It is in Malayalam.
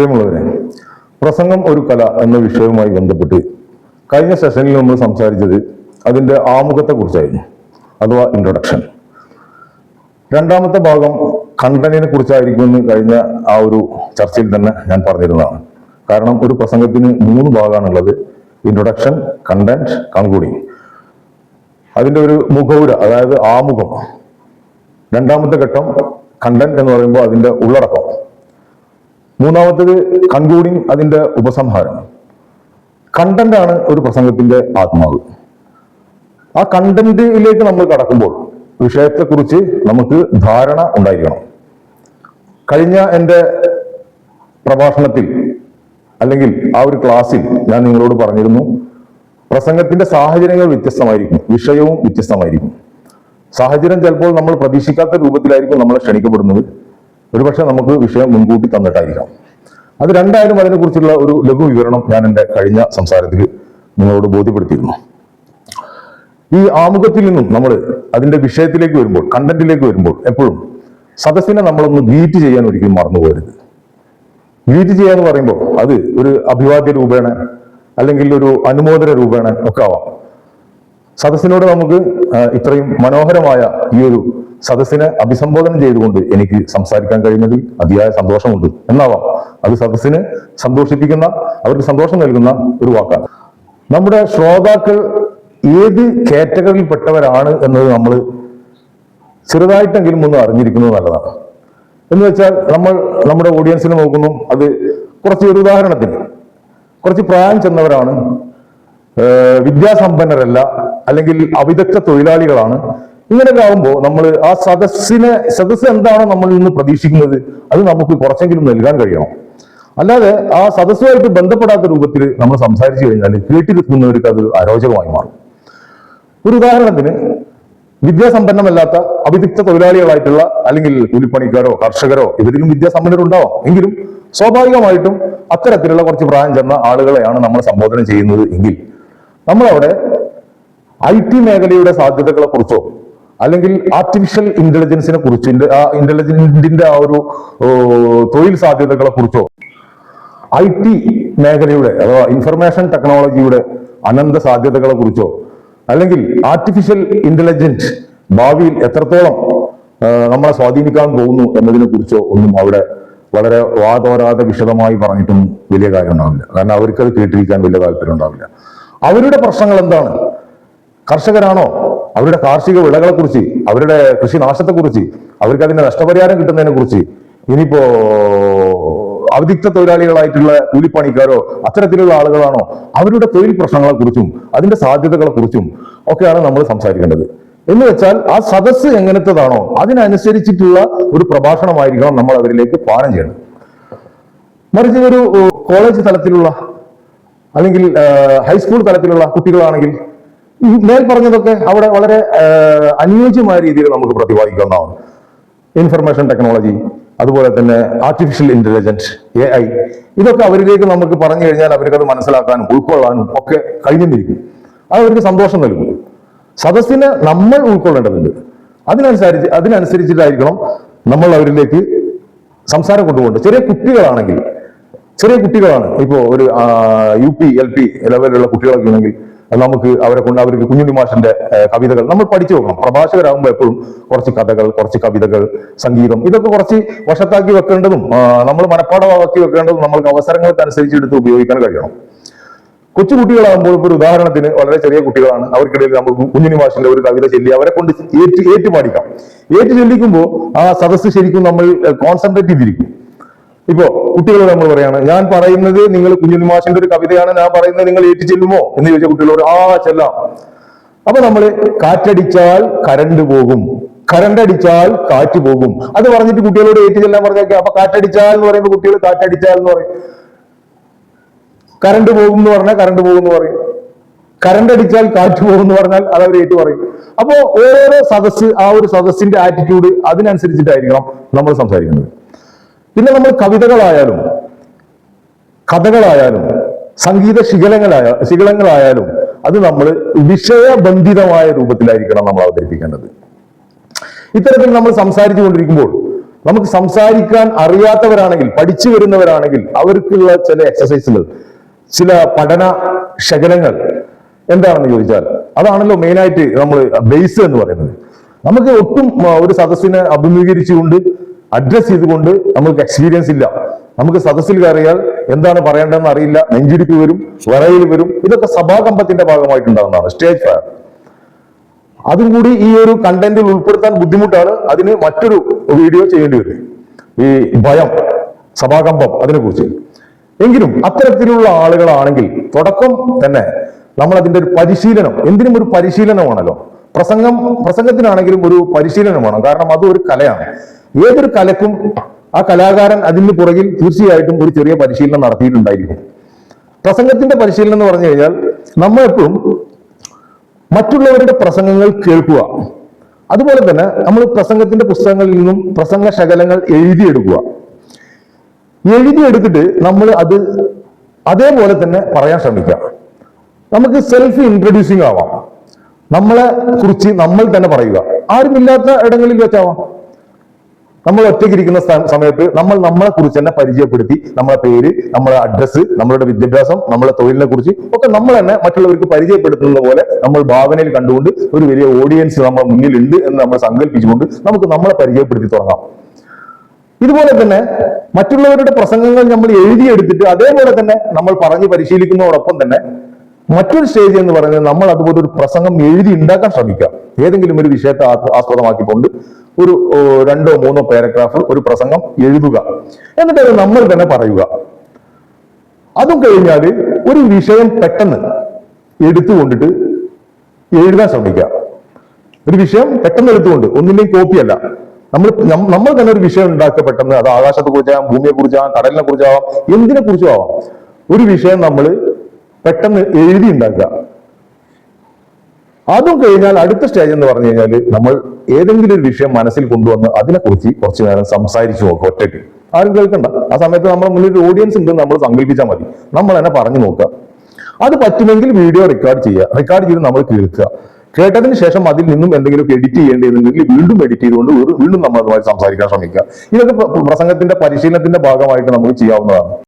പ്രിയമുള്ളവരെ പ്രസംഗം ഒരു കല എന്ന വിഷയവുമായി ബന്ധപ്പെട്ട് കഴിഞ്ഞ സെഷനിൽ നമ്മൾ സംസാരിച്ചത് അതിന്റെ ആമുഖത്തെ കുറിച്ചായിരുന്നു അഥവാ ഇൻട്രൊഡക്ഷൻ രണ്ടാമത്തെ ഭാഗം കണ്ടന്റിനെ കുറിച്ചായിരിക്കുമെന്ന് കഴിഞ്ഞ ആ ഒരു ചർച്ചയിൽ തന്നെ ഞാൻ പറഞ്ഞിരുന്നതാണ്. കാരണം ഒരു പ്രസംഗത്തിന് മൂന്ന് ഭാഗമാണുള്ളത് ഇൻട്രൊഡക്ഷൻ കണ്ടന്റ് കൺക്ലൂഡിങ് അതിന്റെ ഒരു മുഖവുര അതായത് ആമുഖം. രണ്ടാമത്തെ ഘട്ടം കണ്ടന്റ് എന്ന് പറയുമ്പോൾ അതിന്റെ ഉള്ളടക്കം. മൂന്നാമത്തേത് കൺക്ലൂഡിങ് അതിന്റെ ഉപസംഹാരം. കണ്ടന്റ് ആണ് ഒരു പ്രസംഗത്തിന്റെ ആത്മാവ്. ആ കണ്ടന്റിലേക്ക് നമ്മൾ കടക്കുമ്പോൾ വിഷയത്തെക്കുറിച്ച് നമുക്ക് ധാരണ ഉണ്ടായിരിക്കണം. കഴിഞ്ഞ എന്റെ പ്രഭാഷണത്തിൽ അല്ലെങ്കിൽ ആ ഒരു ക്ലാസ്സിൽ ഞാൻ നിങ്ങളോട് പറഞ്ഞിരുന്നു പ്രസംഗത്തിന്റെ സാഹചര്യങ്ങൾ വ്യത്യസ്തമായിരിക്കും വിഷയവും വ്യത്യസ്തമായിരിക്കും. സാഹചര്യം ചിലപ്പോൾ നമ്മൾ പ്രതീക്ഷിക്കാത്ത രൂപത്തിലായിരിക്കും നമ്മളെ ക്ഷണിക്കപ്പെടുന്നത്. ഒരുപക്ഷെ നമുക്ക് വിഷയം മുൻകൂട്ടി തന്നിട്ടായിരിക്കാം. അത് രണ്ടായാലും അതിനെക്കുറിച്ചുള്ള ഒരു ലഘു വിവരണം ഞാൻ എന്റെ കഴിഞ്ഞ സംസാരത്തിൽ നിങ്ങളോട് ബോധ്യപ്പെടുത്തിയിരുന്നു. ഈ ആമുഖത്തിൽ നിന്നും നമ്മൾ അതിന്റെ വിഷയത്തിലേക്ക് വരുമ്പോൾ കണ്ടന്റിലേക്ക് വരുമ്പോൾ എപ്പോഴും സദസ്സിനെ നമ്മളൊന്ന് ഗ്രീറ്റ് ചെയ്യാൻ ഒരിക്കലും മറന്നു പോകരുത്. ഗ്രീറ്റ് ചെയ്യുക എന്ന് പറയുമ്പോൾ അത് ഒരു അഭിവാദ്യ രൂപേണ അല്ലെങ്കിൽ ഒരു അനുമോദന രൂപേണ ഒക്കെ ആവാം. സദസ്സിനോട് നമുക്ക് ഇത്രയും മനോഹരമായ ഈ ഒരു സദസ്സിനെ അഭിസംബോധന ചെയ്തുകൊണ്ട് എനിക്ക് സംസാരിക്കാൻ കഴിയുന്നതിൽ അതിയായ സന്തോഷമുണ്ട്. എന്നാവാം. അത് സദസ്സിന് സന്തോഷിപ്പിക്കുന്ന അവർക്ക് സന്തോഷം നൽകുന്ന ഒരു വാക്കാണ് നമ്മുടെ ശ്രോതാക്കൾ ഏത് കാറ്റഗറിയിൽപ്പെട്ടവരാണ് എന്നത് നമ്മൾ ചെറുതായിട്ടെങ്കിലും ഒന്ന് അറിഞ്ഞിരിക്കുന്നത് നല്ലതാണ്. എന്ന് വെച്ചാൽ നമ്മൾ നമ്മുടെ ഓഡിയൻസിനെ നോക്കുന്നു. അത് കുറച്ച് ഒരു ഉദാഹരണത്തിന് കുറച്ച് പ്രായം ചെന്നവരാണ് വിദ്യാസമ്പന്നരല്ല അല്ലെങ്കിൽ അവിദഗ്ധ തൊഴിലാളികളാണ് ഇങ്ങനെയൊക്കെ ആകുമ്പോൾ നമ്മൾ ആ സദസ്സിനെ സദസ്സ് എന്താണോ നമ്മൾ ഇന്ന് പ്രതീക്ഷിക്കുന്നത് അത് നമുക്ക് കുറച്ചെങ്കിലും നൽകാൻ കഴിയണം. അല്ലാതെ ആ സദസ്സുമായിട്ട് ബന്ധപ്പെടാത്ത രൂപത്തിൽ നമ്മൾ സംസാരിച്ചു കഴിഞ്ഞാൽ കേട്ടിരിക്കുന്നവർക്ക് അത് അരോചകമായി മാറും. ഒരു ഉദാഹരണത്തിന് വിദ്യാസമ്പന്നമല്ലാത്ത അവിദഗ്ധ തൊഴിലാളികളായിട്ടുള്ള അല്ലെങ്കിൽ കൂലിപ്പണിക്കാരോ കർഷകരോ ഇവരിലും വിദ്യാസമ്പന്നരുണ്ടാവാം. എങ്കിലും സ്വാഭാവികമായിട്ടും അത്തരത്തിലുള്ള കുറച്ച് പ്രായം ചെന്ന ആളുകളെയാണ് നമ്മൾ സംബോധന ചെയ്യുന്നത് എങ്കിൽ നമ്മളവിടെ ഐ ടി മേഖലയുടെ സാധ്യതകളെ കുറിച്ചോ അല്ലെങ്കിൽ ആർട്ടിഫിഷ്യൽ ഇന്റലിജൻസിനെ കുറിച്ച് ആ ഇന്റലിജന്റിന്റെ ആ ഒരു തൊഴിൽ സാധ്യതകളെ കുറിച്ചോ? ഐ ടി മേഖലയുടെ അഥവാ ഇൻഫർമേഷൻ ടെക്നോളജിയുടെ അനന്ത സാധ്യതകളെ കുറിച്ചോ? അല്ലെങ്കിൽ ആർട്ടിഫിഷ്യൽ ഇന്റലിജൻസ് ഭാവിയിൽ എത്രത്തോളം നമ്മളെ സ്വാധീനിക്കാൻ പോകുന്നു എന്നതിനെ കുറിച്ചോ ഒന്നും അവിടെ വളരെ വാതോരാതെ വിശദമായി പറഞ്ഞിട്ടും വലിയ കാര്യം ഉണ്ടാവില്ല കാരണം അവർക്കത് കേട്ടിരിക്കാൻ വലിയ താല്പര്യം ഉണ്ടാവില്ല അവരുടെ പ്രശ്നങ്ങൾ എന്താണ്? കർഷകരാണോ? അവരുടെ കാർഷിക വിളകളെ കുറിച്ച് അവരുടെ കൃഷി നാശത്തെ കുറിച്ച് അവർക്ക് അതിന്റെ നഷ്ടപരിഹാരം കിട്ടുന്നതിനെ കുറിച്ച് ഇനിയിപ്പോ അവധിക്ത തൊഴിലാളികളായിട്ടുള്ള കൂലിപ്പണിക്കാരോ അത്തരത്തിലുള്ള ആളുകളാണോ? അവരുടെ തൊഴിൽ പ്രശ്നങ്ങളെ കുറിച്ചും അതിന്റെ സാധ്യതകളെ കുറിച്ചും ഒക്കെയാണ് നമ്മൾ സംസാരിക്കേണ്ടത്. എന്ന് വെച്ചാൽ ആ സദസ്സ് എങ്ങനത്തതാണോ അതിനനുസരിച്ചിട്ടുള്ള ഒരു പ്രഭാഷണമായിരിക്കണം നമ്മൾ അവരിലേക്ക് പാനം ചെയ്യണം മറിച്ച് ഒരു കോളേജ് തലത്തിലുള്ള അല്ലെങ്കിൽ ഹൈസ്കൂൾ തലത്തിലുള്ള കുട്ടികളാണെങ്കിൽ ഈ മേൽ പറഞ്ഞതൊക്കെ അവിടെ വളരെ അനുയോജ്യമായ രീതിയിൽ നമുക്ക് പ്രതിപാദിക്കാവുന്നതാണ്. ഇൻഫർമേഷൻ ടെക്നോളജി അതുപോലെ തന്നെ ആർട്ടിഫിഷ്യൽ ഇന്റലിജൻസ് എ ഐ ഇതൊക്കെ അവരിലേക്ക് നമുക്ക് പറഞ്ഞു കഴിഞ്ഞാൽ അവർക്ക് അത് മനസ്സിലാക്കാനും ഉൾക്കൊള്ളാനും ഒക്കെ കഴിഞ്ഞിരിക്കും. അത് അവർക്ക് സന്തോഷം നൽകും. സദസ്സിനെ നമ്മൾ ഉൾക്കൊള്ളേണ്ടതുണ്ട്. അതിനനുസരിച്ച് അതിനനുസരിച്ചിട്ടായിരിക്കണം നമ്മൾ അവരിലേക്ക് സംസാരം കൊണ്ടുപോകേണ്ടത്. ചെറിയ കുട്ടികളാണെങ്കിൽ ചെറിയ കുട്ടികളാണ്. ഇപ്പോൾ ഒരു യു പി എൽ പി ലെവലിലുള്ള കുട്ടികളൊക്കെ ഉണ്ടെങ്കിൽ നമുക്ക് അവരെ കൊണ്ട് അവർക്ക് കുഞ്ഞുണ്ണി മാഷിന്റെ കവിതകൾ നമ്മൾ പഠിച്ചു നോക്കണം. പ്രഭാഷകരാകുമ്പോൾ എപ്പോഴും കുറച്ച് കഥകൾ കുറച്ച് കവിതകൾ സംഗീതം ഇതൊക്കെ കുറച്ച് വശത്താക്കി വെക്കേണ്ടതും നമ്മൾ മനഃപ്പാടമാക്കി വെക്കേണ്ടതും നമ്മൾക്ക് അവസരങ്ങൾക്കനുസരിച്ച് എടുത്ത് ഉപയോഗിക്കാൻ കഴിയണം. കൊച്ചു കുട്ടികളാകുമ്പോൾ ഇപ്പോൾ ഒരു ഉദാഹരണത്തിന് വളരെ ചെറിയ കുട്ടികളാണ്. അവർക്കിടയിൽ നമ്മൾ കുഞ്ഞുണ്ണി മാഷിന്റെ ഒരു കവിത ചൊല്ലി അവരെ കൊണ്ട് ഏറ്റു ഏറ്റുപാടിക്കാം. ഏറ്റു ഏറ്റ് ചൊല്ലിക്കുമ്പോൾ ആ സദസ്സ് ശരിക്കും നമ്മൾ കോൺസെൻട്രേറ്റ് ചെയ്തിരിക്കും. ഇപ്പോ കുട്ടികളോട് നമ്മൾ പറയാണ് ഞാൻ പറയുന്നത് നിങ്ങൾ കുഞ്ഞുണ്ണി മാഷിന്റെ ഒരു കവിതയാണ് ഞാൻ പറയുന്നത് നിങ്ങൾ ഏറ്റു ചെല്ലുമോ എന്ന് ചോദിച്ച കുട്ടികളോട് ആ ചെല്ലാം. അപ്പൊ നമ്മൾ കാറ്റടിച്ചാൽ കരണ്ട് പോകും കരണ്ടടിച്ചാൽ കാറ്റ് പോകും. അത് പറഞ്ഞിട്ട് കുട്ടികളോട് ഏറ്റു ചെല്ലാൻ പറഞ്ഞേക്കെ അപ്പൊ കാറ്റടിച്ചാൽ എന്ന് പറയുമ്പോൾ കുട്ടികൾ കാറ്റടിച്ചാൽ എന്ന് പറയും. കരണ്ട് പോകും എന്ന് പറഞ്ഞാൽ കരണ്ട് പോകും എന്ന് പറയും. കരണ്ടടിച്ചാൽ കാറ്റ് പോകും എന്ന് പറഞ്ഞാൽ അത് അവർ ഏറ്റു പറയും. അപ്പോ ഓരോരോ സദസ് ആ ഒരു സദസ്സിന്റെ ആറ്റിറ്റ്യൂഡ് അതിനനുസരിച്ചിട്ടായിരിക്കണം നമ്മൾ സംസാരിക്കുന്നത്. പിന്നെ നമ്മൾ കവിതകളായാലും കഥകളായാലും സംഗീത ശിഖലങ്ങളായ ശിഖലങ്ങളായാലും അത് നമ്മൾ വിഷയബന്ധിതമായ രൂപത്തിലായിരിക്കണം നമ്മൾ അവതരിപ്പിക്കേണ്ടത്. ഇത്തരത്തിൽ നമ്മൾ സംസാരിച്ചു കൊണ്ടിരിക്കുമ്പോൾ നമുക്ക് സംസാരിക്കാൻ അറിയാത്തവരാണെങ്കിൽ പഠിച്ചു വരുന്നവരാണെങ്കിൽ അവർക്കുള്ള ചില എക്സസൈസുകൾ ചില പഠന ശകലങ്ങൾ എന്താണെന്ന് ചോദിച്ചാൽ അതാണല്ലോ മെയിനായിട്ട് നമ്മൾ ബേസ് എന്ന് പറയുന്നത്. നമുക്ക് ഒട്ടും ഒരു സദസ്സിനെ അഭിമുഖീകരിച്ചുകൊണ്ട് അഡ്രസ് ചെയ്തുകൊണ്ട് നമുക്ക് എക്സ്പീരിയൻസ് ഇല്ല. നമുക്ക് സദസ്സിൽ കയറിയാൽ എന്താണ് പറയേണ്ടതെന്ന് അറിയില്ല. നെഞ്ചിടിപ്പ് വരും വിറയിൽ വരും. ഇതൊക്കെ സഭാകമ്പത്തിന്റെ ഭാഗമായിട്ടുണ്ടാകുന്നതാണ്. സ്റ്റേജ് ഫയർ അതും കൂടി ഈ ഒരു കണ്ടന്റിൽ ഉൾപ്പെടുത്താൻ ബുദ്ധിമുട്ടാണ് അതിന് മറ്റൊരു വീഡിയോ ചെയ്യേണ്ടി വരും. ഈ ഭയം സഭാകമ്പം അതിനെക്കുറിച്ച്. എങ്കിലും അത്തരത്തിലുള്ള ആളുകളാണെങ്കിൽ തുടക്കം തന്നെ നമ്മൾ അതിന്റെ ഒരു പരിശീലനം എന്തിനും ഒരു പരിശീലനമാണല്ലോ. പ്രസംഗം പ്രസംഗത്തിനാണെങ്കിലും ഒരു പരിശീലനമാണ്. കാരണം അത് ഒരു കലയാണ്. ഏതൊരു കലക്കും ആ കലാകാരൻ അതിന് പുറകിൽ തീർച്ചയായിട്ടും ഒരു ചെറിയ പരിശീലനം നടത്തിയിട്ടുണ്ടായിരിക്കും. പ്രസംഗത്തിന്റെ പരിശീലനം എന്ന് പറഞ്ഞു കഴിഞ്ഞാൽ നമ്മൾ എപ്പോഴും മറ്റുള്ളവരുടെ പ്രസംഗങ്ങൾ കേൾക്കുക. അതുപോലെ തന്നെ നമ്മൾ പ്രസംഗത്തിന്റെ പുസ്തകങ്ങളിൽ നിന്നും പ്രസംഗ ശകലങ്ങൾ എഴുതിയെടുക്കുക. എഴുതിയെടുത്തിട്ട് നമ്മൾ അത് അതേപോലെ തന്നെ പറയാൻ ശ്രമിക്കുക. നമുക്ക് സെൽഫ് ഇൻട്രൊഡ്യൂസിങ് ആവാം. നമ്മളെ കുറിച്ച് നമ്മൾ തന്നെ പറയുക. ആരുമില്ലാത്ത ഇടങ്ങളിൽ വെച്ചാവാം. നമ്മൾ ഒറ്റയ്ക്കിരിക്കുന്ന സമയത്ത് നമ്മൾ നമ്മളെ കുറിച്ച് തന്നെ പരിചയപ്പെടുത്തി നമ്മളെ പേര് നമ്മളെ അഡ്രസ്സ് നമ്മളുടെ വിദ്യാഭ്യാസം നമ്മളെ തൊഴിലിനെ കുറിച്ച് ഒക്കെ നമ്മൾ തന്നെ മറ്റുള്ളവർക്ക് പരിചയപ്പെടുത്തുന്നത് പോലെ നമ്മൾ ഭാവനയിൽ കണ്ടുകൊണ്ട് ഒരു വലിയ ഓഡിയൻസ് നമ്മുടെ മുന്നിലുണ്ട് എന്ന് നമ്മൾ സങ്കല്പിച്ചുകൊണ്ട് നമുക്ക് നമ്മളെ പരിചയപ്പെടുത്തി തുടങ്ങാം. ഇതുപോലെ തന്നെ മറ്റുള്ളവരുടെ പ്രസംഗങ്ങൾ നമ്മൾ എഴുതിയെടുത്തിട്ട് അതേപോലെ തന്നെ നമ്മൾ പറഞ്ഞ് പരിശീലിക്കുന്നതോടൊപ്പം തന്നെ മറ്റൊരു സ്റ്റേജ് എന്ന് പറയുന്നത് നമ്മൾ അതുപോലെ ഒരു പ്രസംഗം എഴുതി ഉണ്ടാക്കാൻ ശ്രമിക്കാം. ഏതെങ്കിലും ഒരു വിഷയത്തെ ആസ്പദമാക്കിക്കൊണ്ട് ഒരു രണ്ടോ മൂന്നോ പാരഗ്രാഫ് ഒരു പ്രസംഗം എഴുതുക. എന്നിട്ട് അത് നമ്മൾ തന്നെ പറയുക. അതും കഴിഞ്ഞാൽ ഒരു വിഷയം പെട്ടെന്ന് എടുത്തുകൊണ്ടിട്ട് എഴുതാൻ ശ്രമിക്കുക. ഒരു വിഷയം പെട്ടെന്ന് എടുത്തുകൊണ്ട് ഒന്നിന്റെയും കോപ്പിയല്ല നമ്മൾ നമ്മൾ തന്നെ ഒരു വിഷയം ഉണ്ടാക്കുക പെട്ടെന്ന് അത് ആകാശത്തെ കുറിച്ചാവാം ഭൂമിയെ കുറിച്ചാവാം കടലിനെ കുറിച്ചാവാം എന്തിനെ കുറിച്ചും ആവാം. ഒരു വിഷയം നമ്മൾ പെട്ടെന്ന് എഴുതി ഉണ്ടാക്കുക. അതും കഴിഞ്ഞാൽ അടുത്ത സ്റ്റേജ് എന്ന് പറഞ്ഞു കഴിഞ്ഞാൽ നമ്മൾ ഏതെങ്കിലും ഒരു വിഷയം മനസ്സിൽ കൊണ്ടുവന്ന് അതിനെക്കുറിച്ച് കുറച്ചു നേരം സംസാരിച്ചു നോക്കുക ഒറ്റയ്ക്ക്. ആരും കേൾക്കണ്ട. ആ സമയത്ത് നമ്മുടെ മുന്നിൽ ഒരു ഓഡിയൻസ് ഉണ്ടെന്ന് നമ്മൾ സങ്കല്പിച്ചാൽ മതി. നമ്മൾ തന്നെ പറഞ്ഞു നോക്കുക. അത് പറ്റുമെങ്കിൽ വീഡിയോ റെക്കോർഡ് ചെയ്യുക. റെക്കോർഡ് ചെയ്ത് നമ്മൾ കേൾക്കുക. കേട്ടതിന് ശേഷം അതിൽ നിന്നും എന്തെങ്കിലും എഡിറ്റ് ചെയ്യേണ്ടതുണ്ടെങ്കിൽ വീണ്ടും എഡിറ്റ് ചെയ്തുകൊണ്ട് വീണ്ടും നമ്മൾ അതുമായി സംസാരിക്കാൻ ശ്രമിക്കുക. ഇതൊക്കെ പ്ര- പ്രസംഗത്തിന്റെ പരിശീലനത്തിന്റെ ഭാഗമായിട്ട് നമുക്ക് ചെയ്യാവുന്നതാണ്.